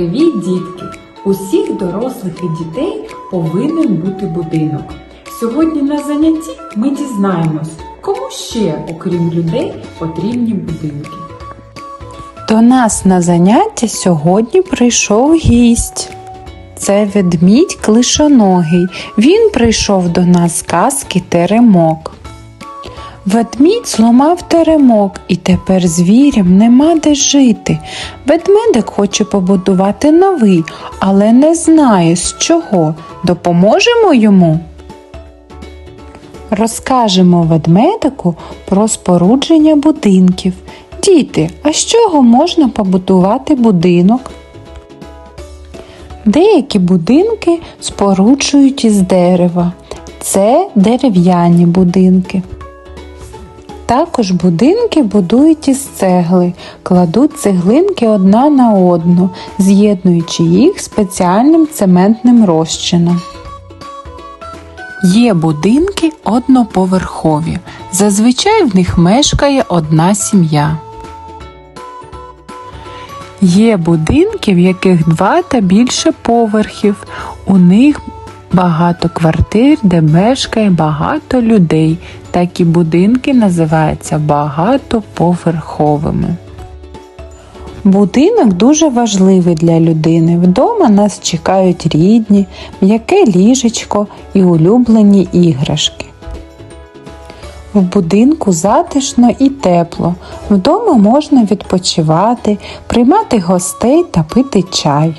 Привіт, дітки! Усіх дорослих і дітей повинен бути будинок. Сьогодні на занятті ми дізнаємось, кому ще, окрім людей, потрібні будинки. До нас на заняття сьогодні прийшов гість. Це ведмідь клишоногий. Він прийшов до нас з казки теремок. Ведмідь зламав теремок, і тепер звірям нема де жити. Ведмедик хоче побудувати новий, але не знає з чого. Допоможемо йому? Розкажемо ведмедику про спорудження будинків. Діти, а з чого можна побудувати будинок? Деякі будинки споруджують із дерева. Це дерев'яні будинки. Також будинки будують із цегли, кладуть цеглинки одна на одну, з'єднуючи їх спеціальним цементним розчином. Є будинки одноповерхові. Зазвичай в них мешкає одна сім'я. Є будинки, в яких два та більше поверхів. У них багато квартир, де мешкає багато людей. Такі будинки називаються багатоповерховими. Будинок дуже важливий для людини. Вдома нас чекають рідні, м'яке ліжечко і улюблені іграшки. В будинку затишно і тепло. Вдома можна відпочивати, приймати гостей та пити чай.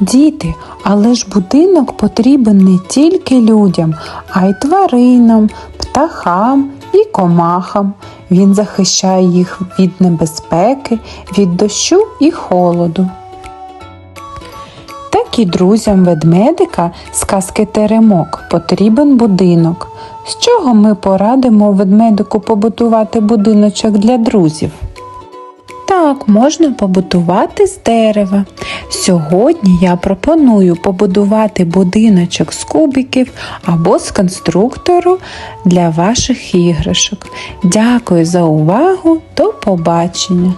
Діти, але ж будинок потрібен не тільки людям, а й тваринам, птахам і комахам. Він захищає їх від небезпеки, від дощу і холоду. Так і друзям ведмедика з казки Теремок потрібен будинок. З чого ми порадимо ведмедику побудувати будиночок для друзів? Так, можна побудувати з дерева. Сьогодні я пропоную побудувати будиночок з кубиків або з конструктору для ваших іграшок. Дякую за увагу, до побачення!